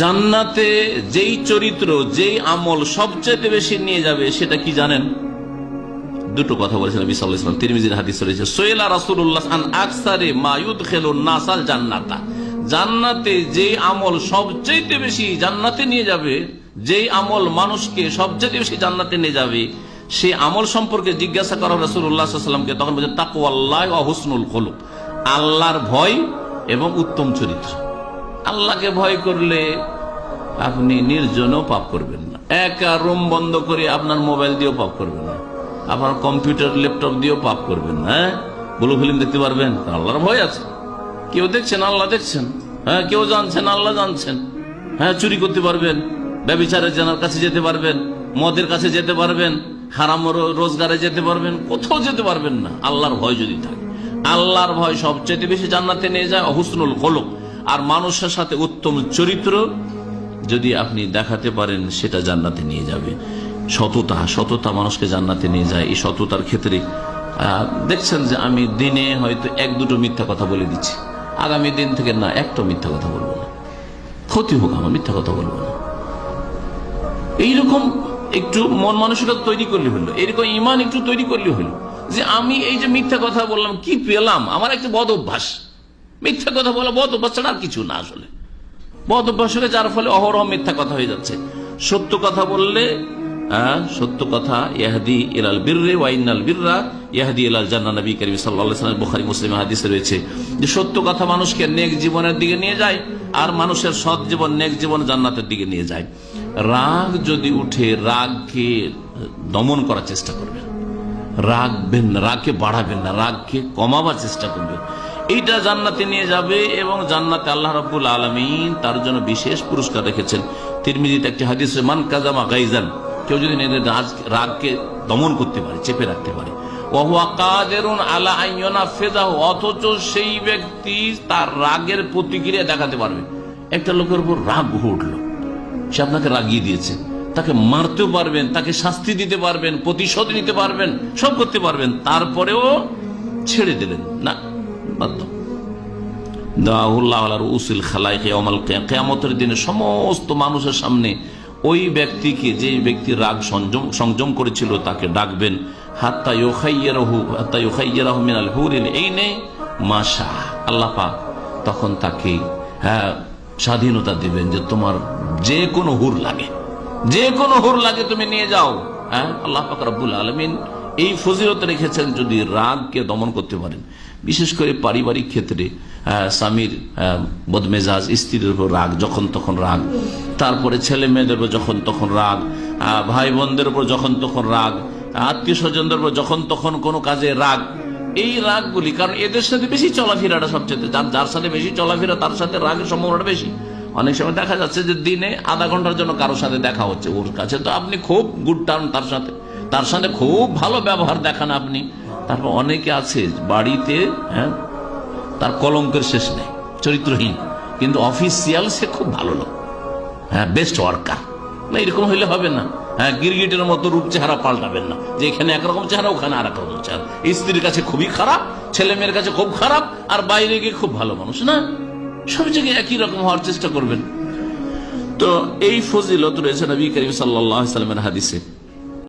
জান্নাতে যেই চরিত্র, যেই আমল সবচেয়ে বেশি নিয়ে যাবে, সেটা কি জানেন? দুটো কথা বলেছেন আলাইহি তিরমিজির হাদিস রয়েছে সোয়েলা রাসূলুল্লাহ আন আকসারে মা ইউদখিলুন নাসাল জান্নাতা। জান্নাতে যে আমল সবচেয়ে বেশি জান্নাতে নিয়ে যাবে, যেই আমল মানুষকে সবচেয়ে বেশি জান্নাতে নিয়ে যাবে সেই আমল সম্পর্কে জিজ্ঞাসা করা রাসূলুল্লাহ সাল্লাল্লাহু তখন বলছেন তাকওয়াল্লাহ ওয়া হুসনুল খুলুক আল্লাহর ভয় এবং উত্তম চরিত্র। আল্লাহকে ভয় করলে আপনি নির্জনও পাপ করবেন না। একা রুম বন্ধ করে আপনার মোবাইল দিয়েও পাপ করবেন না। আপনার কম্পিউটার, ল্যাপটপ দিয়েও পাপ করবেন না হ্যাঁ? ব্লু ফিল্ম দেখতে পারবেন? আল্লাহর ভয় আছে। কেউ দেখছেন? আল্লাহ দেখছেন। হ্যাঁ কেউ জানছেন? আল্লাহ জানছেন। হ্যাঁ চুরি করতে পারবেন। ব্যবচারের জানার কাছে যেতে পারবেন। মদের কাছে যেতে পারবেন। হারাম রোজগারে যেতে পারবেন। কোথাও যেতে পারবেন না। আল্লাহর ভয় যদি থাকে। আল্লাহর ভয় সবচেয়ে বেশি জান্নাতে নিয়ে যায় অহুসনুল খোলক। আর মানুষের সাথে উত্তম চরিত্র যদি আপনি দেখাতে পারেন, সেটা জান্নাতে নিয়ে যাবে। সততা সততা মানুষকে জান্নাতে নিয়ে যায়। এই সততার ক্ষেত্রে দেখছেন যে আমি দিনে হয়তো এক, দুটো মিথ্যা কথা বলে দিচ্ছি। আগামী দিন থেকে না, একটা মিথ্যা কথা বলব না। ক্ষতি হোক আমার, মিথ্যা কথা বলব না। এইরকম একটু মন মানসিকতা তৈরি করলে হলো। এরকম ইমান একটু তৈরি করলে হলো। যে আমি এই যে মিথ্যা কথা বললাম, কি পেলাম? আমার একটা বদ অভ্যাস। মিথ্যা কথা বলা বদ অভ্যাস আর কিছু না আসলে। বদ অভ্যাস হয়ে যার ফলে অহরহ মিথ্যা কথা হয়ে যাচ্ছে। সত্য কথা বললে আহ, সত্য কথা ইয়াহাদি ইলাল বীররে ওয়াইনাল বীররা ইয়াহাদি ইলাল জান্না নবী করিম ওয়াসাল্লাম বুখারী মুসলিম হাদিসে রয়েছে যে সত্য কথা মানুষকে নেক জীবনের দিকে নিয়ে যায় আর মানুষের সৎ জীবন নেক জীবন জান্নাতের দিকে নিয়ে যায়। রাগ যদি উঠে রাগকে দমন করার চেষ্টা করবেন। রাগবেন না রাগকে বাড়াবেন না রাগকে কমাবার চেষ্টা করবেন। এইটা জান্নাতে নিয়ে যাবে এবং জান্নাতে আল্লাহ রাব্বুল আলমিন তার জন্য বিশেষ পুরস্কার রেখেছেন। তিরমিজিতে একটি হাদিস, মান কাজামা গাইজান কেউ যদি নিজের রাগকে দমন করতে পারে, চেপে রাখতে পারে। অথচ সেই ব্যক্তি তার রাগের প্রতিক্রিয়া দেখাতে পারবে। একটা লোকের উপর রাগ উঠল। সে আপনাকে রাগিয়ে দিয়েছে। তাকে মারতেও পারবেন, তাকে শাস্তি দিতে পারবেন, প্রতিশোধ নিতে পারবেন, সব করতে পারবেন। তারপরেও ছেড়ে দিলেন। না উসিল কেয়ামতের দিনে সমস্ত মানুষের সামনে ওই ব্যক্তিকে যে ব্যক্তি রাগ সংযম সংযম করেছিল, তাকে ডাকবেন, হাত্তা হুরিল এই মাশা। আল্লাহ তখন তাকে হ্যাঁ স্বাধীনতা দিবেন যে তোমার যে কোনো হুর লাগে, যে কোনো হুর লাগে তুমি নিয়ে যাও হ্যাঁ? আল্লাহ আলমিন এই ফজিলত রেখেছেন যদি রাগকে দমন করতে পারেন। বিশেষ করে পারিবারিক ক্ষেত্রে স্বামীর বদমেজাজ, স্ত্রীর উপর রাগ, যখন তখন রাগ। তারপরে ছেলে মেয়েদের উপর যখন তখন রাগ ভাই বোনদের উপর যখন তখন রাগ আত্মীয় স্বজনদের উপর যখন তখন কোনো কাজে রাগ, এই রাগগুলি, কারণ এদের সাথে বেশি চলাফেরাটা সবচেয়ে যার যার সাথে বেশি চলাফেরা, তার সাথে রাগের সম্ভাবনাটা বেশি। অনেক সময় দেখা যাচ্ছে যে দিনে আধা ঘণ্টার জন্য কারোর সাথে দেখা হচ্ছে, ওর কাছে তো আপনি খুব গুড টার্ম তার সাথে। তার সাথে খুব ভালো ব্যবহার দেখান আপনি। তারপর অনেকে আছে বাড়িতে হ্যাঁ তার কলঙ্কের শেষ নেই, চরিত্রহীন। কিন্তু অফিসিয়াল সে খুব ভালো লোক হ্যাঁ বেস্ট ওয়ার্কার না, এরকম হইলে হবে না। হ্যাঁ গিরগিটের মতো রূপ চেহারা পাল্টাবেন না। যে এখানে একরকম চেহারা, ওখানে আর রকম চেহারা স্ত্রীর কাছে খুবই খারাপ, ছেলে মেয়ের কাছে খুব খারাপ, আর বাইরে গিয়ে খুব ভালো মানুষ, না? সব জায়গায় একই রকম হওয়ার চেষ্টা করবেন। তো এই ফজিলত রয়েছে নবী করিম সাল্লাহ সাল্লামের হাদিসে।